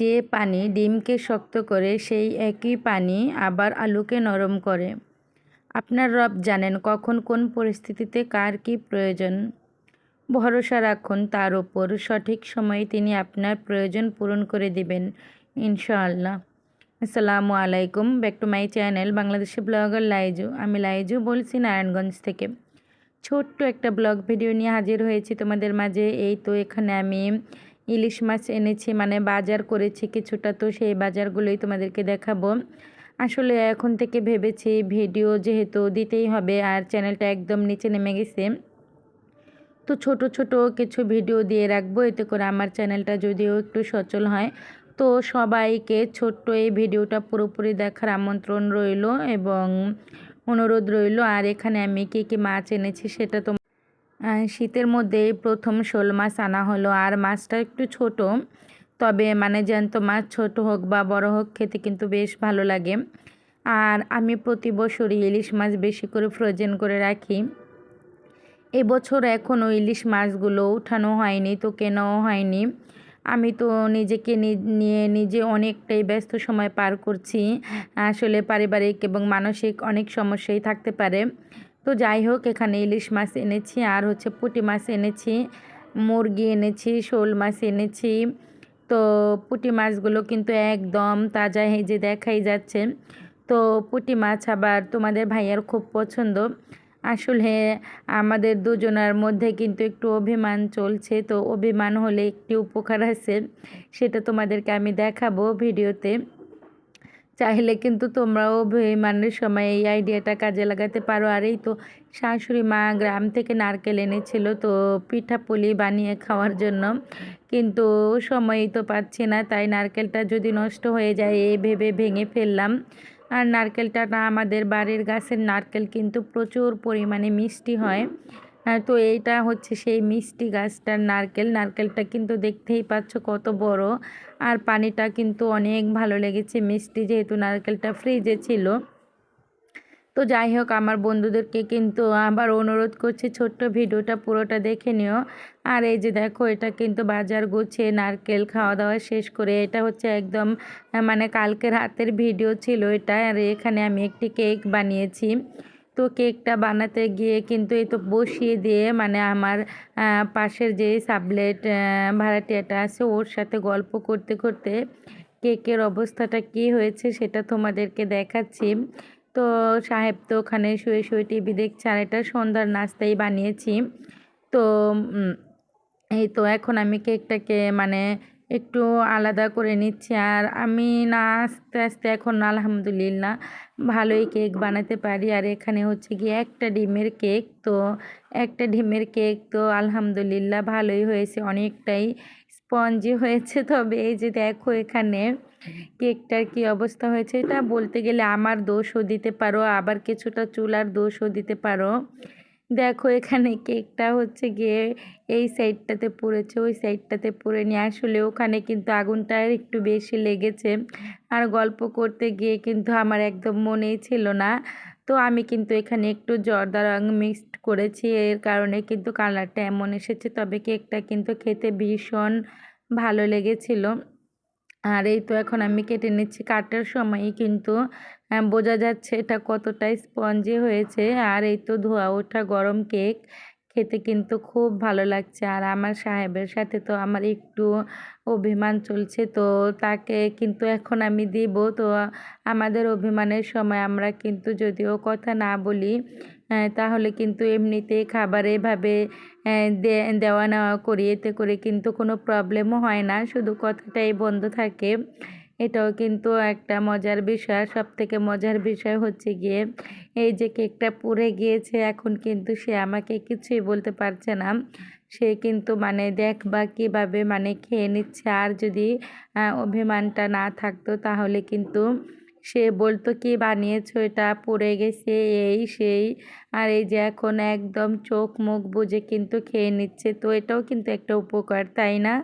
যে পানি ডিমকে শক্ত করে সেই একই পানি আবার আলুকে নরম করে। আপনার রব জানেন কখন কোন পরিস্থিতিতে কার কী প্রয়োজন। ভরসা রাখুন, তার ওপর সঠিক সময়ে তিনি আপনার প্রয়োজন পূরণ করে দিবেন, ইনশাআল্লাহ। আসসালামু আলাইকুম, back to my channel Bangladeshi blogger Laiju. আমি লাইজু বলছি নারায়ণগঞ্জ থেকে। ছোট্ট একটা ব্লগ ভিডিও নিয়ে হাজির হয়েছি তোমাদের মাঝে। এই তো এখানে আমি ইলিশ মাছ এনেছি মানে বাজার করেছি কিছুটা, তো সেই বাজারগুলোই তোমাদেরকে দেখাবো। আসলে এখন থেকে ভেবেছি ভিডিও যেহেতু দিতেই হবে আর চ্যানেলটা একদম নিচে নেমে গেছে, তো ছোট ছোট কিছু ভিডিও দিয়ে রাখব, এতে করে আমার চ্যানেলটা যদিও একটু সচল হয়। তো সবাইকে ছোট্ট এই ভিডিওটা পুরোপুরি দেখার আমন্ত্রণ রইল এবং অনুরোধ রইল, আর এখানে আমি কী কী মাছ এনেছি সেটা তো শীতের মধ্যে প্রথম শোল মাছ আনা হলো। আর মাছটা একটু ছোট, তবে মানে জ্যান্ত মাছ, ছোট হোক বা বড় হোক, খেতে কিন্তু বেশ ভালো লাগে। আর আমি প্রতি বছরই ইলিশ মাছ বেশি করে ফ্রোজেন করে রাখি। এবছর এখনও ইলিশ মাছগুলো উঠানো হয়নি, তো কেনাও হয়নি। আমি তো নিজেকে নিয়ে নিজে অনেকটাই ব্যস্ত সময় পার করছি। আসলে পারিবারিক এবং মানসিক অনেক সমস্যাই থাকতে পারে। তো যাই হোক, এখানে ইলিশ মাছ এনেছি, আর হচ্ছে পুঁটি মাছ এনেছি, মুরগি এনেছি, শোল মাছ এনেছি। তো পুঁটি মাছগুলো কিন্তু একদম তাজা হেজে দেখাই যাচ্ছে। তো পুঁটি মাছ আবার তোমাদের ভাইয়ার খুব পছন্দ। আসলে আমাদের দুজনের মধ্যে কিন্তু একটু অভিমান চলছে, তো অভিমান হলে একটি উপকার আছে, সেটা তোমাদেরকে আমি দেখাবো ভিডিওতে। চাইলে কিন্তু তোমরাও অভিমানের সময় এই আইডিয়াটা কাজে লাগাতে পারো। আর এই তো শাশুড়ি মা গ্রাম থেকে নারকেল এনেছিল, তো পিঠাপুলি বানিয়ে খাওয়ার জন্য। কিন্তু সময়ই তো পাচ্ছি না, তাই নারকেলটা যদি নষ্ট হয়ে যায়, এই ভেবে ভেঙে ফেললাম। আর নারকেলটা না আমাদের বাড়ির গাছের নারকেল কিন্তু প্রচুর পরিমাণে মিষ্টি হয়। তো এইটা হচ্ছে সেই মিষ্টি গাছটার নারকেল। নারকেলটা কিন্তু দেখতেই পাচ্ছ কত বড়। আর পানিটা কিন্তু অনেক ভালো লেগেছে। মিষ্টি যেহেতু নারকেলটা ফ্রিজে ছিল। তো যাই হোক, আমার বন্ধুদেরকে কিন্তু আবার অনুরোধ করছি ছোট্ট ভিডিওটা পুরোটা দেখে নিও। আর এই যে দেখো, এটা কিন্তু বাজার গুছিয়ে নারকেল খাওয়া দাওয়া শেষ করে এটা হচ্ছে একদম মানে কালকের হাতের ভিডিও ছিল এটা। আর এখানে আমি একটি কেক বানিয়েছি। তো কেকটা বানাতে গিয়ে কিন্তু এই তো বসিয়ে দিয়ে মানে আমার পাশের যে সাবলেট ভাড়াটিয়াটা আছে ওর সাথে গল্প করতে করতে কেকের অবস্থাটা কি হয়েছে সেটা তোমাদেরকে দেখাচ্ছি। তো সাহেব তো ওখানে শুয়ে শুয়ে টিভি দেখছে আর এটা সন্ধ্যার নাস্তাই বানিয়েছি। তো এই তো এখন আমি কেকটাকে মানে একটু আলাদা করে নিচ্ছি। আর আমি না, আস্তে আস্তে এখন আলহামদুলিল্লাহ ভালোই কেক বানাতে পারি। আর এখানে হচ্ছে গিয়ে একটা ডিমের কেক, তো একটা ডিমের কেক তো আলহামদুলিল্লাহ ভালোই হয়েছে। অনেকটাই স্পঞ্জি হয়েছে। তবে এই যে দেখো এখানে কেকটার কি অবস্থা হয়েছে, এটা বলতে গেলে আমার দোষও দিতে পারো, আবার কিছুটা চুলার দোষও দিতে পারো। দেখো এখানে কেকটা হচ্ছে গিয়ে এই সাইডটাতে পড়েছে, ওই সাইডটাতে পড়ে নিয়ে আসলে ওখানে কিন্তু আগুনটা একটু বেশি লেগেছে। আর গল্প করতে গিয়ে কিন্তু আমার একদম মনেই ছিল না। তো আমি কিন্তু এখানে একটু জর্দা রং মিক্সড করেছি, এর কারণে কিন্তু কালারটা এমন এসেছে, তবে কেকটা কিন্তু খেতে ভীষণ ভালো লেগেছিল। আর এই তো এখন আমি কেটে নিচ্ছি, কাটার সময়ই কিন্তু বোঝা যাচ্ছে এটা কতটাই স্পঞ্জি হয়েছে। আর এই তো ধোয়া ওঠা গরম কেক, খেতে কিন্তু খুব ভালো লাগছে। আর আমার সাহেবের সাথে তো আমার একটু অভিমান চলছে, তো তাকে কিন্তু এখন আমি দিব। তো আমাদের অভিমানের সময় আমরা কিন্তু যদিও কথা না বলি তাহলে কিন্তু এমনিতেই খাবার এভাবে দেওয়া নেওয়া করি, এতে করে কিন্তু কোনো প্রবলেমও হয় না। শুধু কথাটাই বন্ধ থাকে। এটাও কিন্তু একটা মজার বিষয়। সব থেকে মজার বিষয় হচ্ছে গিয়ে, এই যে কেকটা পুড়ে গিয়েছে, এখন কিন্তু সে আমাকে কিছুই বলতে পারছে না। সে কিন্তু মানে দেখ বা কীভাবে মানে খেয়ে নিচ্ছে। আর যদি অভিমানটা না থাকতো তাহলে কিন্তু সে বলতো, কি বানিয়েছো? এটা পড়ে গেছে, এই, সেই। আর এই যে এখন একদম চোখ মুখ বুঝে কিন্তু খেয়ে নিচ্ছে। তো এটাও কিন্তু একটা উপকার, তাই না?